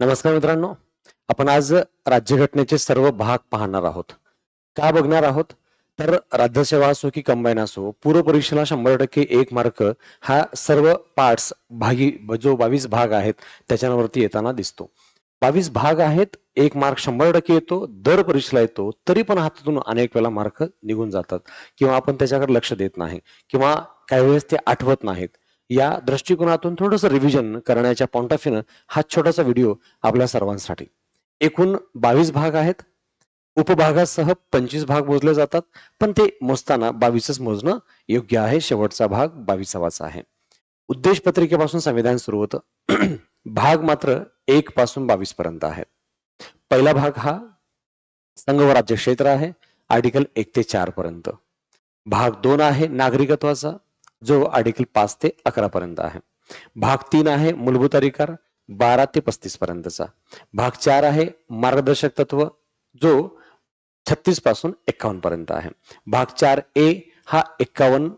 नमस्कार मित्रांनो आपण आज राज्यघटनेचे सर्व भाग पाहणार आहोत. का बघणार आहोत? तर राज्यसेवा असो की कंबाईन असो पूर्व परीक्षेला शंभर टक्के एक मार्क हा सर्व पार्ट्स भागी जो बावीस भाग आहेत त्याच्यावरती येताना दिसतो. बावीस भाग आहेत एक मार्क शंभर टक्के येतो दर परीक्षेला येतो तरी पण हातातून अनेक वेळा मार्क निघून जातात. किंवा आपण त्याच्याकडे लक्ष देत नाही किंवा काही वेळेस ते आठवत नाहीत. या दृष्टिकोनातून थोडंसं रिव्हिजन करण्याच्या पॉइंट ऑफ व्ह्यूनं हा छोटासा व्हिडिओ आपल्या सर्वांसाठी. एकूण बावीस भाग आहेत. उपभागासह पंचवीस भाग मोजले जातात. पण ते मोजताना बावीसच मोजणं योग्य आहे. शेवटचा भाग बावीसावाचा आहे. उद्देश पत्रिकेपासून संविधान सुरू होतं. भाग मात्र एक पासून बावीस पर्यंत आहेत पहिला भाग हा संघ व राज्य क्षेत्र आहे. आर्टिकल एक ते चार पर्यंत. भाग दोन आहे नागरिकत्वाचा. जो आर्टिकल पाच ते अकरा पर्यंत आहे. भाग तीन आहे मूलभूत अधिकार बारा ते पस्तीस पर्यंतचा. भाग चार आहे मार्गदर्शक तत्व जो छत्तीसपासून एक्कावन्न पर्यंत आहे. भाग चार ए हा एक्कावन्न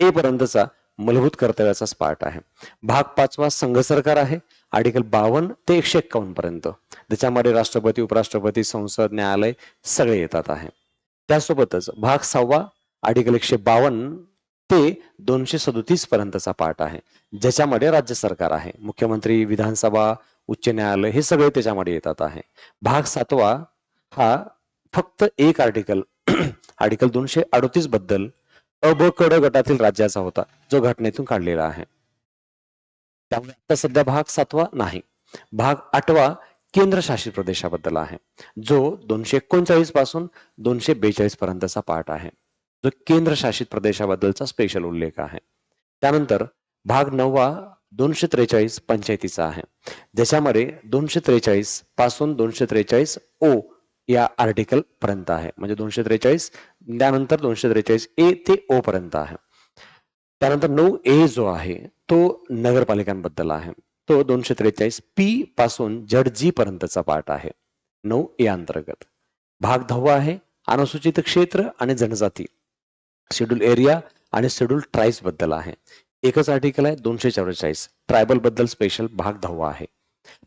ए पर्यंतचा मूलभूत कर्तव्याचा पार्ट आहे. भाग पाचवा संघ सरकार आहे आर्टिकल बावन्न ते एकशे एक्कावन्न पर्यंत. त्याच्यामध्ये राष्ट्रपती उपराष्ट्रपती संसद न्यायालय सगळे येतात आहे. त्यासोबतच भाग सहावा आर्टिकल एकशे बावन्न ते दोनशे सदोतीस पर्यंतचा पार्ट आहे. ज्याच्यामध्ये राज्य सरकार आहे. मुख्यमंत्री विधानसभा उच्च न्यायालय हे सगळे त्याच्यामध्ये येतात आहे. भाग सातवा हा फक्त एक आर्टिकल आर्टिकल दोनशे अडोतीसबद्दल अब कड गटातील राज्याचा होता जो घटनेतून काढलेला आहे. त्यामुळे आता सध्या भाग सातवा नाही. भाग आठवा केंद्रशासित प्रदेशाबद्दल आहे जो दोनशे एकोणचाळीसपासून दोनशे बेचाळीस पर्यंतचा पार्ट आहे. जो केंद्रशासित प्रदेशाबद्दलचा स्पेशल उल्लेख आहे. त्यानंतर भाग नववा दोनशे त्रेचाळीस पंचायतीचा आहे. ज्याच्यामध्ये दोनशे त्रेचाळीसपासून दोनशे त्रेचाळीस ओ या आर्टिकल पर्यंत आहे. म्हणजे दोनशे त्रेचाळीस त्यानंतर दोनशे त्रेचाळीस ए ते ओ पर्यंत आहे. त्यानंतर नऊ ए जो आहे तो नगरपालिकांबद्दल आहे. तो दोनशे त्रेचाळीस पी पासून जड जी पर्यंतचा पार्ट आहे. नऊ ए अंतर्गत. भाग दहावा आहे अनुसूचित क्षेत्र आणि जनजाती. शेड्यूल एरिया आणि शेड्यूल ट्राईब्सबद्दल आहे. एकच आर्टिकल आहे दोनशे चौवेचाळीस. ट्रायबलबद्दल स्पेशल भाग दहावा आहे.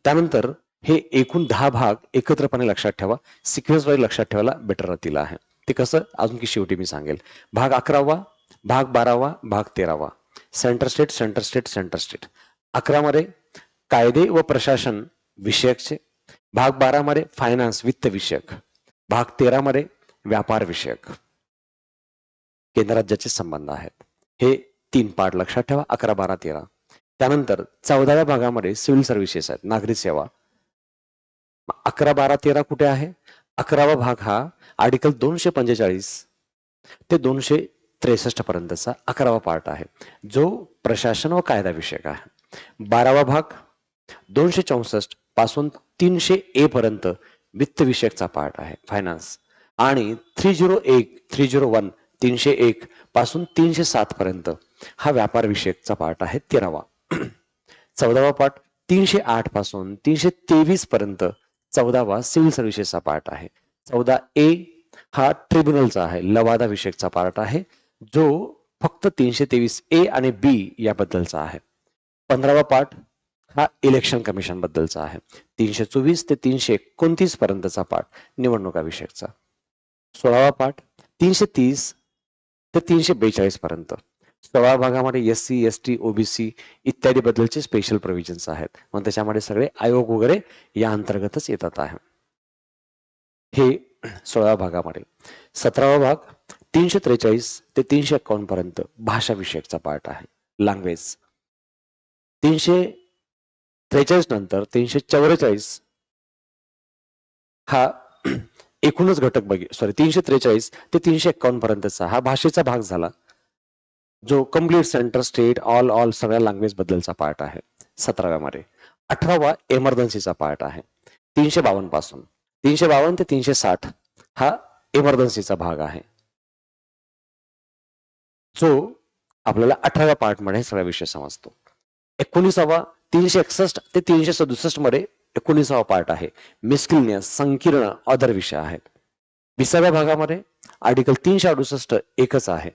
त्यानंतर हे एकूण दहा भाग एकत्रपणे लक्षात ठेवा. सिक्वेन्स वाईज लक्षात ठेवायला बेटर राहतील आहे. ते कसं? अजून की शेवटी मी सांगेल. भाग अकरावा भाग बारावा भाग तेरावा. Centre state centre state centre state अकरामध्ये कायदे व प्रशासन विषयकचे. भाग बारामध्ये फायनान्स वित्त विषयक. भाग तेरामध्ये व्यापार विषयक. केंद्र राज्याचे संबंध आहेत. हे तीन पार्ट लक्षात ठेवा. अकरा बारा तेरा. त्यानंतर चौदाव्या भागामध्ये सिव्हिल सर्व्हिसेस आहेत. नागरी सेवा. अकरा बारा तेरा कुठे आहे? अकरावा भाग हा आर्टिकल दोनशे पंचेचाळीस ते दोनशे त्रेसष्ट पर्यंतचा अकरावा पार्ट आहे. जो प्रशासन व कायदा विषयक आहे. बारावा भाग दोनशे चौसष्टपासून तीनशे ए पर्यंत वित्त विषयकचा पार्ट आहे. फायनान्स आणि थ्री झिरो एक थ्री झिरो वन तीनशे एक पासून तीनशे सात पर्यंत हा व्यापार विषयकचा पार्ट आहे तेरावा. चौदावा पार्ट तीनशे आठपासून तीनशे तेवीस पर्यंत चौदावा सिव्हिल सर्व्हिसेसचा पार्ट आहे. चौदा ए हा ट्रिब्युनलचा आहे लवादा विषयकचा पार्ट आहे जो फक्त तीनशे तेवीस ए आणि बी याबद्दलचा आहे. पंधरावा पाठ हा इलेक्शन कमिशन बद्दलचा आहे. तीनशे चोवीस ते तीनशे एकोणतीस पर्यंतचा पाठ निवडणुका विषयकचा. सोळावा पाठ तीनशे तीस ते तीनशे बेचाळीस पर्यंत. सोळा भागामध्ये S C S T OBC इत्यादी बद्दलचे स्पेशल प्रोव्हिजन्स आहेत. मग त्याच्यामध्ये सगळे आयोग वगैरे या अंतर्गतच येतात आहे. हे सोळाव्या भागामध्ये. सतरावा भाग तीनशे त्रेचाळीस ते तीनशे एकावन्न पर्यंत भाषा विषयकचा पार्ट आहे. लँग्वेज तीनशे त्रेचाळीस नंतर तीनशे चौवेचाळीस हा एकूणच घटक बघे सॉरी तीनशे त्रेचाळीस ते तीनशे एकावन्न पर्यंतचा हा भाषेचा भाग झाला जो complete centre state all all सगळ्या लँग्वेज बद्दलचा पार्ट आहे. सतराव्यामध्ये अठरावा एमर्जन्सीचा पार्ट आहे. तीनशे बावन्नपासून. तीनशे बावन्न ते तीनशे साठ हा एमर्जन्सीचा भाग आहे. जो आपल्याला अठराव्या पार्टमध्ये सगळा विषय समजतो. एकोणीसावा तीनशे एकसष्ट ते तीनशे सदुसष्टमध्ये एकोणीसावा पार्ट आहे. मिस्किल्य संकीर्ण अदर विषय आहेत. विसाव्या भागामध्ये आर्टिकल तीनशे अडुसष्ट एकच आहे.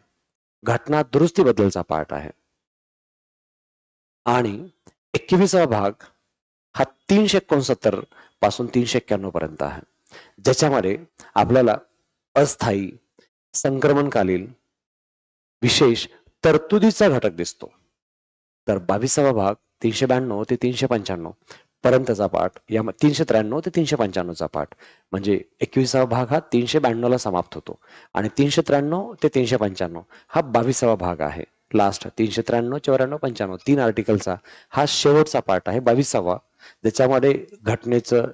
घटना दुरुस्ती बद्दलचा पार्ट आहे. आणि एकवीसावा भाग हा तीनशे एकोणसत्तरपासून तीनशे एक्क्याण्णव पर्यंत आहे. ज्याच्यामध्ये आपल्याला अस्थायी संक्रमणकालीन विशेष तरतुदीचा घटक दिसतो. तर बावीसावा भाग तीनशे ब्याण्णव ते तीनशे पंच्याण्णव पर्यंतचा पाठ या तीनशे त्र्याण्णव ते तीनशे पंच्याण्णवचा पाठ. म्हणजे एकविसावा भाग हा तीनशे ब्याण्णवला समाप्त होतो. आणि तीनशे त्र्याण्णव ते तीनशे पंच्याण्णव हा बावीसावा भाग आहे. लास्ट तीनशे त्र्याण्णव चौऱ्याण्णव पंच्याण्णव तीन आर्टिकलचा हा शेवटचा पार्ट आहे बावीसावा. ज्याच्यामध्ये घटनेचं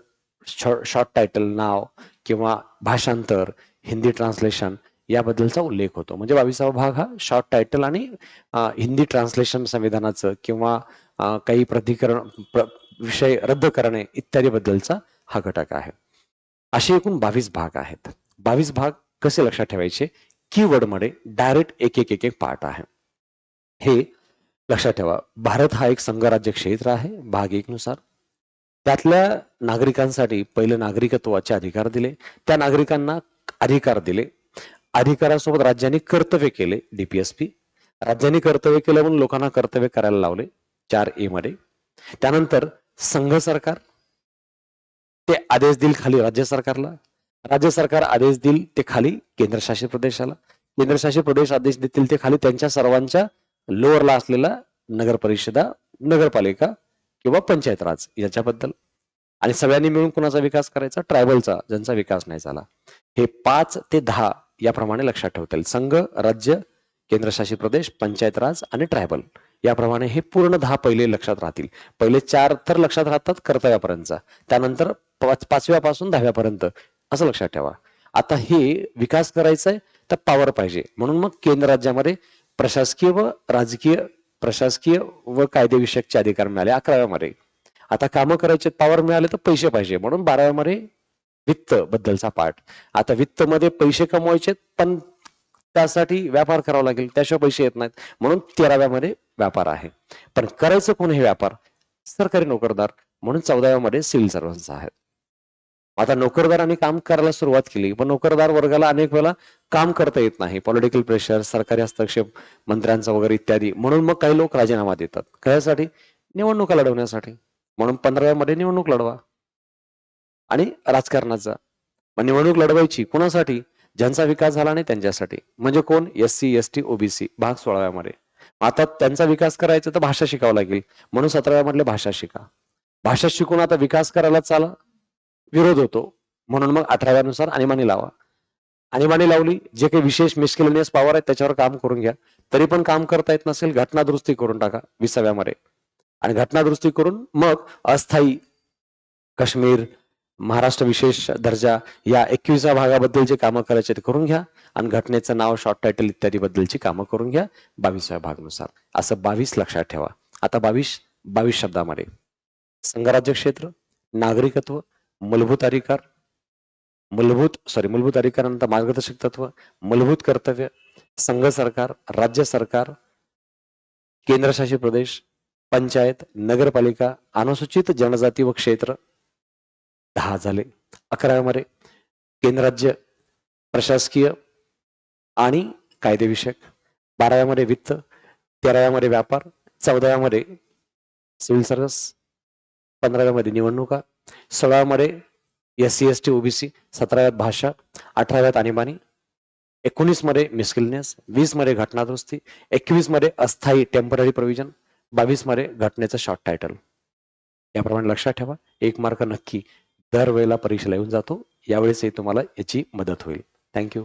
शॉर्ट टायटल नाव किंवा भाषांतर हिंदी ट्रान्सलेशन याबद्दलचा उल्लेख होतो. म्हणजे बावीसावा भाग हा शॉर्ट टायटल आणि हिंदी ट्रान्सलेशन संविधानाचं किंवा काही प्राधिकरण प्र- विषय रद्द करणे इत्यादी बद्दलचा हा घटक आहे. असे एकूण बावीस भाग आहेत. बावीस भाग कसे लक्षात ठेवायचे? कीवर्डमध्ये डायरेक्ट एक एक एक एक पार्ट आहे. हे लक्षात ठेवा. भारत हा एक संघराज्य क्षेत्र आहे भाग एक नुसार त्यातल्या नागरिकांसाठी पहिले नागरिकत्वाचे अधिकार दिले. त्या नागरिकांना अधिकार दिले. अधिकारासोबत राज्यांनी कर्तव्य केले डीपीएसपी राज्यांनी कर्तव्य केलं म्हणून लोकांना कर्तव्य करायला लावले चार ए मध्ये. त्यानंतर संघ सरकार ते आदेश देईल खाली राज्य सरकारला. राज्य सरकार आदेश देईल ते खाली केंद्रशासित प्रदेशाला. केंद्रशासित प्रदेश आदेश देतील ते खाली त्यांच्या सर्वांच्या लोअरला असलेला नगर परिषदा नगरपालिका किंवा पंचायत राज याच्याबद्दल. आणि सगळ्यांनी मिळून कुणाचा विकास करायचा? ट्रायबलचा ज्यांचा विकास नाही झाला. हे पाच ते दहा याप्रमाणे लक्षात ठेवता येईल. संघ राज्य केंद्रशासित प्रदेश पंचायत राज आणि ट्रायबल. याप्रमाणे हे पूर्ण दहा पहिले लक्षात राहतील. पहिले चार तर लक्षात राहतात कर्तव्यापर्यंतचा. त्यानंतर पाच पाचव्यापासून दहाव्यापर्यंत. असं लक्षात ठेवा. आता हे विकास करायचा आहे तर पॉवर पाहिजे. म्हणून मग केंद्र राज्यामध्ये प्रशासकीय व राजकीय प्रशासकीय व कायदेविषयकचे अधिकार मिळाले अकराव्यामध्ये. आता कामं करायचे पॉवर मिळाले तर पैसे पाहिजे. म्हणून बाराव्यामध्ये वित्त बद्दलचा पाठ. आता वित्त मध्ये पैसे कमवायचे पण त्यासाठी व्यापार करावा लागेल त्याशिवाय पैसे येत नाहीत. म्हणून तेराव्यामध्ये व्यापार आहे. पण करायचं कोण हे व्यापार? सरकारी नोकरदार म्हणून चौदाव्यामध्ये सिव्हिल सर्व्हन्स आहेत. आता नोकरदारांनी काम करायला सुरुवात केली पण नोकरदार वर्गाला अनेक वेळा काम करता येत नाही. पॉलिटिकल प्रेशर सरकारी हस्तक्षेप मंत्र्यांचा वगैरे इत्यादी. म्हणून मग काही लोक राजीनामा देतात. कशासाठी? निवडणुका लढवण्यासाठी. म्हणून पंधराव्यामध्ये निवडणूक लढवा. आणि राजकारणाचा मग निवडणूक लढवायची. कोणासाठी? ज्यांचा विकास झाला नाही त्यांच्यासाठी. म्हणजे कोण? S C S T OBC भाग सोळाव्यामध्ये. आता त्यांचा विकास करायचा तर भाषा शिकावं लागेल. म्हणून सतराव्यामधले भाषा शिका. भाषा शिकून आता विकास करायला चाला. विरोध होतो. म्हणून मग अठराव्यानुसार आणीबाणी लावा. आणीबाणी लावली. जे काही विशेष मिस्केलेनियस पॉवर आहेत त्याच्यावर काम करून घ्या. तरी पण काम करता येत नसेल घटना दुरुस्ती करून टाका विसाव्यामध्ये. आणि घटना दुरुस्ती करून मग अस्थायी काश्मीर महाराष्ट्र विशेष दर्जा या एकविसा भागाबद्दल जे कामं करायचे ते करून घ्या आणि घटनेचं नाव शॉर्ट टायटल इत्यादी बद्दलची कामं करून घ्या बावीसव्या भागनुसार. असं बावीस लक्षात ठेवा. आता बावीस बावीस शब्दामध्ये. संघराज्य क्षेत्र नागरिकत्व मूलभूत अधिकार मूलभूत सॉरी मूलभूत अधिकारानंतर मार्गदर्शक तत्व मूलभूत कर्तव्य संघ सरकार राज्य सरकार केंद्रशासित प्रदेश पंचायत नगरपालिका अनुसूचित जनजाती व क्षेत्र दहा झाले. अकराव्यामध्ये केंद्र राज्य प्रशासकीय आणि कायदेविषयक. बाराव्यामध्ये वित्त तेराव्यामध्ये व्यापार चौदाव्यामध्ये सिव्हिल सर्व्हिस पंधराव्यामध्ये निवडणुका सोळाव्यामध्ये S C S T OBC सतराव्यात भाषा अठराव्यात आणीबाणी एकोणीसमध्ये मिस्किलनेस वीसमध्ये घटनादुरुस्ती एकवीसमध्ये अस्थायी टेंपररी प्रोव्हिजन बावीसमध्ये घटनेचं शॉर्ट टायटल याप्रमाणे लक्षात ठेवा. एक मार्क नक्की दरवेळेला परीक्षेला येऊन जातो. यावेळेसही तुम्हाला याची मदत होईल. थँक्यू